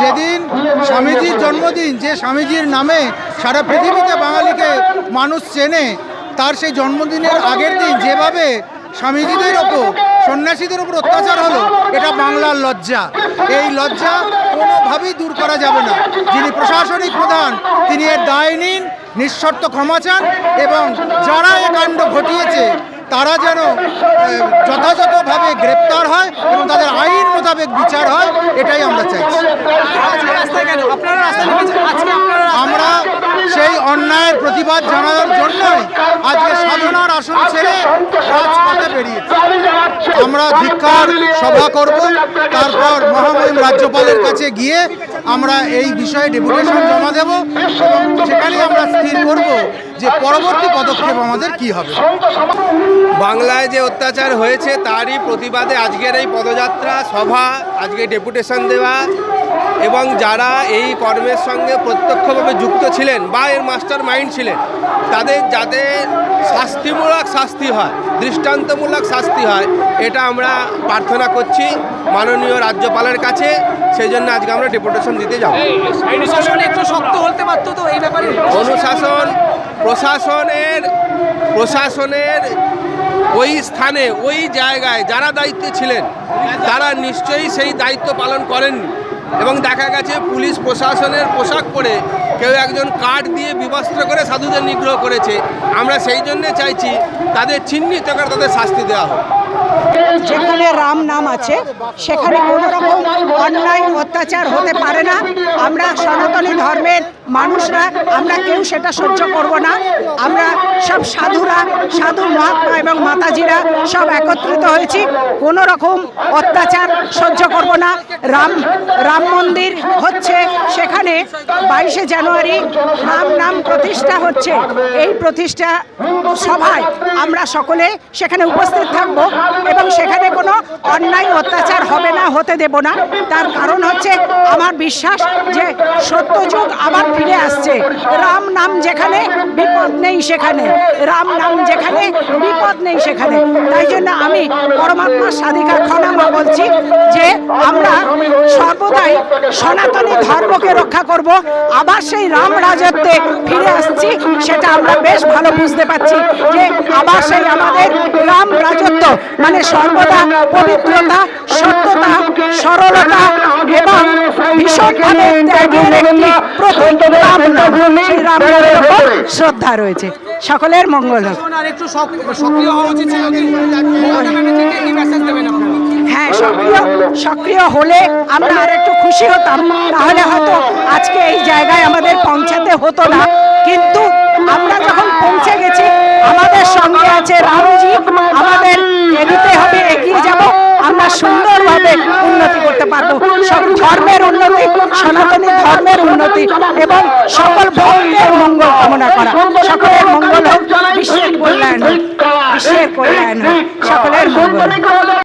যেদিন স্বামীজির জন্মদিন, যে স্বামীজির নামে সারা পৃথিবীতে বাঙালিকে মানুষ চেনে, তার সেই জন্মদিনের আগের দিন যেভাবে স্বামীজিদের ওপর, সন্ন্যাসীদের ওপর অত্যাচার হলো, এটা বাংলার লজ্জা। এই লজ্জা কোনোভাবেই দূর করা যাবে না। যিনি প্রশাসনিক প্রধান, তিনি এর দায় নিন, নিঃশর্ত ক্ষমা চান, এবং যারা এ কাণ্ড ঘটিয়েছে, তারা যেন যথাযথভাবে গ্রেপ্তার হয় এবং তাদের মোতাবেক বিচার হয় এটাই আমরা চাইছি আমরা সেই অন্যায়ের প্রতিবাদ জানানোর জন্যই আজকে সাধনার আসন ছেড়ে বেরিয়েছি আমরা ধিক্ষার সভা করব। তারপর মহামহিম রাজ্যপালের কাছে গিয়ে আমরা এই বিষয়ে ডেপুটেশন জমা দেব এবং সেখানে আমরা স্থির করব যে পরবর্তী পদক্ষেপ আমাদের কি হবে। বাংলায় যে অত্যাচার হয়েছে, তারই প্রতিবাদে আজকের এই পদযাত্রা, সভা, আজকে ডেপুটেশন দেওয়া এবং যারা এই কর্মের সঙ্গে প্রত্যক্ষভাবে যুক্ত ছিলেন বা এর মাস্টার মাইন্ড ছিলেন তাদের যাতে শাস্তিমূলক শাস্তি হয় দৃষ্টান্তমূলক শাস্তি হয় এটা আমরা প্রার্থনা করছি মাননীয় রাজ্যপালের কাছে। সেই জন্য আজকে আমরা ডেপুটেশন দিতে যাব। প্রশাসন একটু শক্ত হতে পারতো তো এই অনুশাসন প্রশাসনের প্রশাসনের ওই স্থানে ওই জায়গায় যারা দায়িত্বে ছিলেন তারা নিশ্চয়ই সেই দায়িত্ব পালন করেননি। এবং দেখা গেছে পুলিশ প্রশাসনের পোশাক পরে কেউ একজন কার্ড দিয়ে বিবস্ত্র করে সাধুদের নিগ্রহ করেছে। আমরা সেই জন্যে চাইছি তাদের চিহ্নিত করে তাদের শাস্তি দেওয়া হোক। যেখানে রাম নাম আছে, সেখানে কোনো রকম অন্যায়, অত্যাচার হতে পারে না। আমরা সনাতনী ধর্মের মানুষরা, আমরা কেউ সেটা সহ্য করব না। আমরা সব সাধুরা, সাধু মহাত্মা এবং মাতাজিরা সব একত্রিত হয়েছি। কোনো রকম অত্যাচার সহ্য করব না। রাম রাম মন্দির হচ্ছে সেখানে বাইশে জানুয়ারি রাম নাম প্রতিষ্ঠা হচ্ছে। এই প্রতিষ্ঠা সভায় আমরা সকলে সেখানে উপস্থিত থাকব। এবং সেখানে কোনো অন্যায়, অত্যাচার হবে না, হতে দেব না। তার কারণ হচ্ছে আমার বিশ্বাস যে সত্যযুগ আবার ফিরে আসছে। রাম নাম যেখানে, বিপদ নেই সেখানে। রাম নাম যেখানে, বিপদ নেই সেখানে। তাই জন্য আমি পরমাত্মা সাধিকা খনামা বলছি যে আমরা সর্বদাই সনাতনী ধর্মকে রক্ষা করব। আবার সেই রাম রাজত্বে ফিরে আসছি আমরা বেশ ভালো বুঝতে পারছি যে আবার সেই আমাদের রাম রাজত্ব মানে সর্বদা পবিত্রতা সত্যতা সরলতা এবং ভীষণভাবে ত্যাগের একটি প্রতীক রাম নাম। শ্রদ্ধা রয়েছে। সকলের মঙ্গল হোক। হ্যাঁ সক্রিয় সক্রিয় হলে আমরা আর একটু খুশি হতাম। তাহলে হয়তো আজকে এই জায়গায় আমাদের পৌঁছাতে হতো না। কিন্তু আমরা যখন পৌঁছে গেছি, আমাদের সঙ্গে আছে রামজি আমাদের এগিয়ে হবে, এগিয়ে যাব। আমরা সুন্দরভাবে উন্নতি করতে পারব। সব ধর্মের উন্নতি, সনাতনী ধর্মের উন্নতি এবং সকল ভক্তের মঙ্গল কামনা করা। সকলের মঙ্গল হোক, বিশ্বের কল্যাণ হোক, বিশ্বের কল্যাণ হোক, সকলের মঙ্গল।